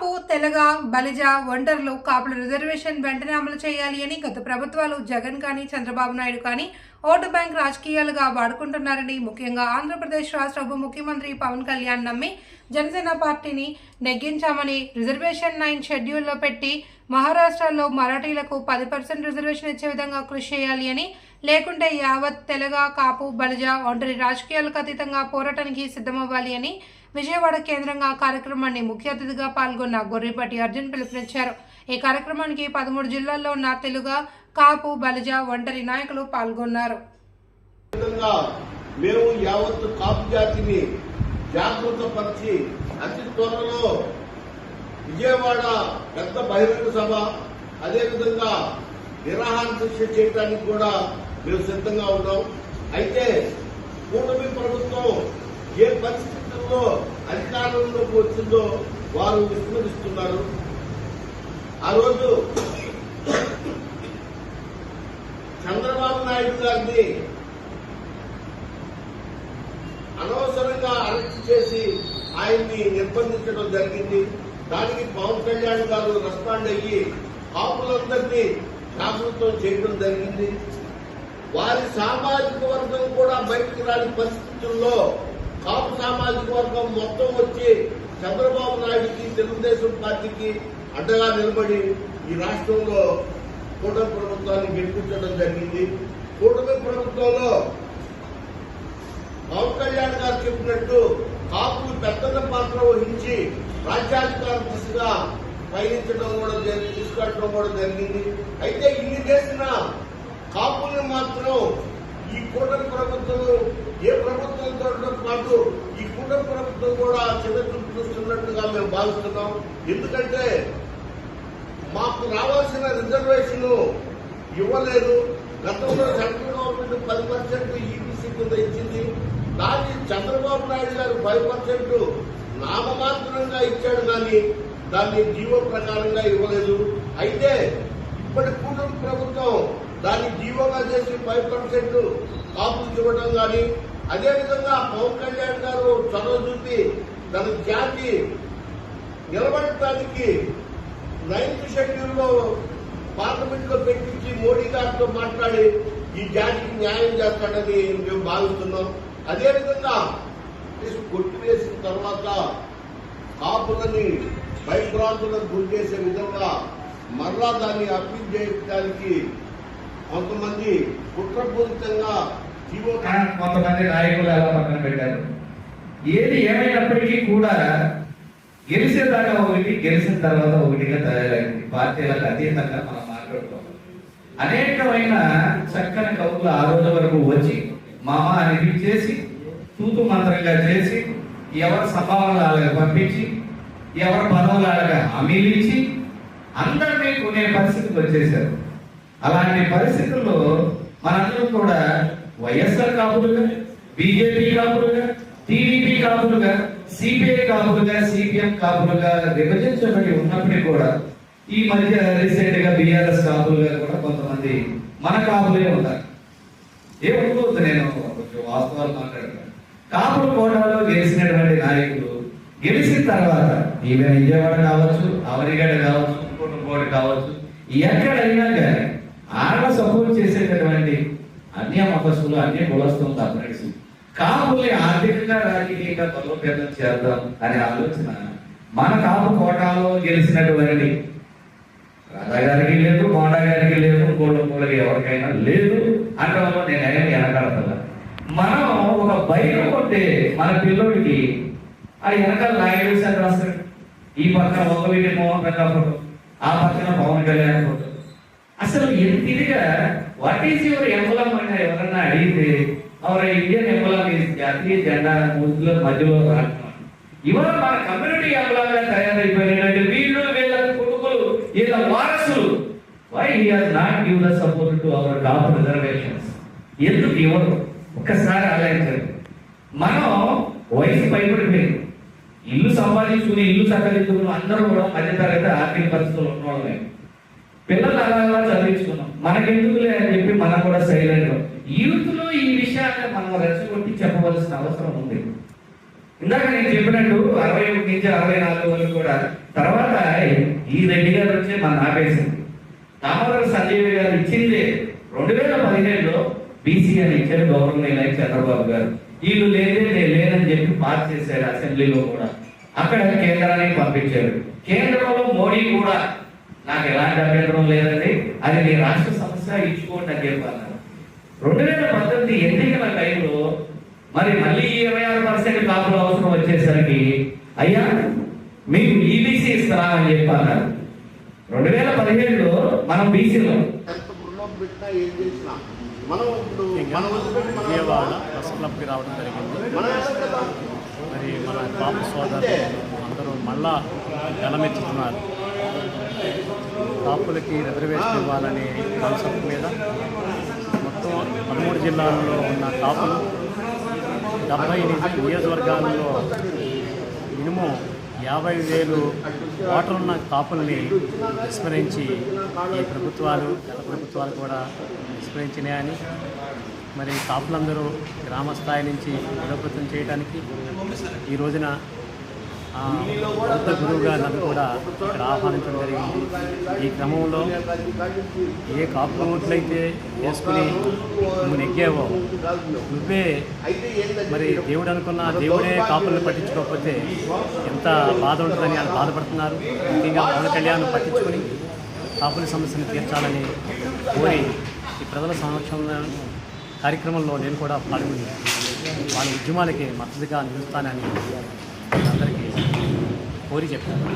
కాపు తెలగ బలిజ ఒంటర్లు కాపుల రిజర్వేషన్ వెంటనే అమలు చేయాలి అని గత ప్రభుత్వాలు జగన్ కానీ చంద్రబాబు నాయుడు కానీ ఓటు బ్యాంక్ రాజకీయాలుగా వాడుకుంటున్నారని ముఖ్యంగా ఆంధ్రప్రదేశ్ రాష్ట్ర ఉప ముఖ్యమంత్రి పవన్ కళ్యాణ్ నమ్మి జనసేన పార్టీని నెగ్గించామని రిజర్వేషన్ నైన్ షెడ్యూల్లో పెట్టి మహారాష్ట్రలో మరాఠీలకు పది పర్సెంట్ రిజర్వేషన్ ఇచ్చే విధంగా కృషి చేయాలి అని లేకుంటే యావత్ తెలగ కాపు బలజ ఒంటరి రాజకీయాలకు అతీతంగా పోరాటానికి సిద్ధమవ్వాలి అని విజయవాడ కేంద్రంగా కార్యక్రమాన్ని ముఖ్య అతిథిగా పాల్గొన్న గొర్రెపాటి అర్జున్ పిలుపునిచ్చారు. ఈ కార్యక్రమానికి పదమూడు జిల్లాల్లో ఉన్న తెలుగు కాపు బలజ ఒంటరి నాయకులు పాల్గొన్నారు. మేము యావత్తు కాపు జాతిని అతి త్వరలో విజయవాడ పెద్ద బహిరంగ సభ అదేవిధంగా నిరాహార దీక్ష చేయడానికి కూడా మేము సిద్ధంగా ఉన్నాం. అయితే కూటమి ప్రభుత్వం ఏ పరిస్థితుల్లో అధికారంలోకి వచ్చిందో వారు విస్మరిస్తున్నారు. ఆ రోజు చంద్రబాబు నాయుడు గారిని అనవసరంగా అరెస్ట్ చేసి ఆయన్ని నిర్బంధించడం జరిగింది. దానికి పవన్ కళ్యాణ్ గారు రెస్పాండ్ అయ్యి కాపులందరినీ జాగృతం చేయడం జరిగింది. వారి సామాజిక వర్గం కూడా బయటకు రాని పరిస్థితుల్లో కాపు సామాజిక వర్గం మొత్తం వచ్చి చంద్రబాబు నాయుడికి తెలుగుదేశం పార్టీకి అడ్డగా నిలబడి ఈ రాష్ట్రంలో కూటమి ప్రభుత్వాన్ని గెలిపించడం జరిగింది. కూటమి ప్రభుత్వంలో పవన్ కళ్యాణ్ గారు చెప్పినట్టు కాపులు పెద్దల పాత్ర వహించి రాజ్యాధికారం దిశగా పయనించడం కూడా జరిగింది తీసుకెళ్ళడం కూడా జరిగింది. అయితే ఇన్ని చేసిన కాపుల్ని మాత్రం ఈ కూటమి ప్రభుత్వం ఏ ప్రభుత్వంతో పాటు ఈ కూటమి ప్రభుత్వం కూడా చిన్నచూపుతున్నట్టుగా మేము భావిస్తున్నాం. ఎందుకంటే మాకు రావాల్సిన రిజర్వేషన్ ఇవ్వలేదు. గతంలో సెంట్రల్ గవర్నమెంట్ పది పర్సెంట్ ఈబీసీ కింద ఇచ్చింది. దాన్ని చంద్రబాబు నాయుడు గారు ఫైవ్ పర్సెంట్ నామమాత్రంగా ఇచ్చాడు కానీ దాన్ని జీవో ప్రకారంగా ఇవ్వలేదు. అయితే ఇప్పటి కూటమి ప్రభుత్వం దాన్ని జీవోగా చేసి ఫైవ్ పర్సెంట్ కాపులకు ఇవ్వడం కానీ అదేవిధంగా పవన్ కళ్యాణ్ గారు చొరవ చూపి తన జాతి నిలబడటానికి నైన్త్ షెడ్యూల్లో పార్లమెంట్లో పెట్టించి మోడీ గారితో మాట్లాడి ఈ జాతికి న్యాయం చేస్తాడని మేము భావిస్తున్నాం. అదేవిధంగా కొట్టివేసిన తర్వాత కాపులని భయభ్రాంతులకు గురి చేసే విధంగా మరలా దాన్ని అప్పీల్ చేయడానికి కొంతమంది కుట్రపూరితంగా కొంతమంది నాయకులు ఎలా పక్కన పెట్టారు. ఏది ఏమైనప్పటికీ కూడా గెలిచేదాకా ఒకటి గెలిచిన తర్వాత ఒకటిగా తయారైంది. పార్టీలకు అతీతంగా మనం మాట్లాడుకోవాలి. అనేకమైన చక్కని కవులు ఆ రోజు వరకు వచ్చి మామ అనేది చేసి తూతు మంత్రంగా చేసి ఎవరి సంభావనలు పంపించి ఎవరు పదవులు అలాగా హామీలు ఇచ్చి అందరినీ కొనే పరిస్థితికి వచ్చేసారు అలాంటి పరిస్థితుల్లో మనందరం కూడా వైఎస్ఆర్ కాపులుగా బీజేపీ కాపులుగా టీడీపీ కాపులుగా సిపిఐ కాపులుగా సిపిఎం కాపులుగా విభజించబడి ఉన్నప్పటికీ కూడా ఈ మధ్య రీసెంట్గా బీఆర్ఎస్ కాపులుగా కూడా కొంతమంది మన కాపులే ఉన్నారు ఏమనుకోవద్దు నేను కొంచెం వాస్తవాలు మాట్లాడతాను. కాపుల కోటాలో గెలిచినటువంటి నాయకులు గెలిచిన తర్వాత ఈవెన్ విజయవాడ కావచ్చు అవరిగడ కావచ్చు ఇంకోటి కావచ్చు ఎక్కడైనా కానీ ఆడ సపోర్ట్ చేసేటటువంటి అన్య మతస్సులు అన్య కులస్తులు తప్పనిసి కాపుల్ని ఆర్థికంగా రాజకీయంగా బలోపేతం చేద్దాం అనే ఆలోచన మన కాపు కోటాలో గెలిచినటువంటి రాధా గారికి లేదు కోట గారికి లేదు కోటమూలకి ఎవరికైనా లేదు అంటే నేను ఏం మనం ఒక బైక్ కొంటే మన పిల్లోడికి ఆ వెనకాల నాయుడు సార్ రాస్తాడు ఈ పక్కన ఒకవిటి మోహన్ రంగా ఫోటో ఆ పక్కన పవన్ కళ్యాణ్ ఫోటో. అసలు ఎంతిదిగా వాట్ ఈస్ యువర్ ఎంబలం అని ఎవరన్నా అడిగితే అవర్ ఇండియన్ ఎంబలం ఈ జాతీయ జెండా ముందులో మధ్యలో రాష్ట్రం ఇవాళ మన కమ్యూనిటీ ఎంబలంగా తయారైపోయినటువంటి వీళ్ళు వీళ్ళ కొడుకులు వీళ్ళ వారసులు. Why he not give the support to our top reservations ఎందుకు ఇవ్వరు? ఒక్కసారి ఆలోచించండి. మనం వయసు భయపడిపోయింది ఇల్లు సంపాదించుకుని ఇల్లు చక్కదిద్దుకుని అందరూ కూడా మధ్యతరగతి ఆర్థిక పరిస్థితులు ఉన్నవాళ్ళమే పిల్లలు అలా అలా చదివించుకున్నాం. మనకెందుకులే అని చెప్పి మనం కూడా సైలెంట్ యూత్లో ఈ విషయాన్ని మనం రెచ్చగొట్టి చెప్పవలసిన అవసరం ఉంది. ఇందాక నేను చెప్పినట్టు అరవై ఒకటి నుంచి అరవై నాలుగు వరకు కూడా తర్వాత ఈ రెడ్డి గారు వచ్చి మన ఆపేసింది. దామోదర సంజయ్ గారు ఇచ్చింది రెండు వేల పదిహేడులో బీసీ అని ఇచ్చారు గవర్నర్ చంద్రబాబు గారు. వీళ్ళు లేదే నేను లేదని చెప్పి పాస్ చేశారు అసెంబ్లీలో కూడా. అక్కడ కేంద్రానికి పంపించారు. కేంద్రంలో మోడీ కూడా నాకు ఎలాంటి అభ్యంతరం లేదండి అది మీ రాష్ట్ర సంస్థ ఇచ్చుకోండి అని చెప్పి అన్నారు రెండు వేల పద్దెనిమిది ఎన్నికల టైంలో మరి మళ్ళీ ఇరవై ఆరు పర్సెంట్ కాపుల అవసరం వచ్చేసరికి అయ్యా మీకు ఈబీసీ ఇస్తారా అని చెప్పి అన్నారు రెండు వేల పదిహేడులో మనం బీసీలో మనం ఇప్పుడు మనం రావడం జరిగింది. మరి మన పాప సోదరులు అందరూ మళ్ళా గలమెత్తుతున్నారు కాపులకి రిజర్వేషన్ ఇవ్వాలనే కాన్సెప్ట్ మీద మొత్తం పదమూడు జిల్లాల్లో ఉన్న కాపులు డెబ్బై నియోజకవర్గాల్లో మినిమం యాభై వేలు ఓటర్ ఉన్న కాపుల్ని విస్మరించి ఈ ప్రభుత్వాలు గత ప్రభుత్వాలు కూడా విస్మరించినాయని మరి కాపులందరూ గ్రామ స్థాయి నుంచి బలోపేతం చేయడానికి ఈ రోజున ఆ, గురువుగా నన్ను కూడా ఇక్కడ ఆహ్వానించడం జరిగింది. ఈ క్రమంలో ఏ కాపు ఓట్లయితే వేసుకుని నువ్వు నెగ్గావో నువ్వే మరి దేవుడు అనుకున్న దేవుడే కాపులను పట్టించుకోకపోతే ఎంత బాధ ఉంటుందని వాళ్ళు బాధపడుతున్నారు. ముఖ్యంగా పవన్ కళ్యాణ్ పట్టించుకొని కాపుల సమస్యను తీర్చాలని కోరి ఈ ప్రజల సంరక్షణ కార్యక్రమంలో నేను కూడా పాల్గొని వాళ్ళ ఉద్యమాలకి మద్దతుగా నిలుస్తానని అందరికీ కోరి చెప్పాను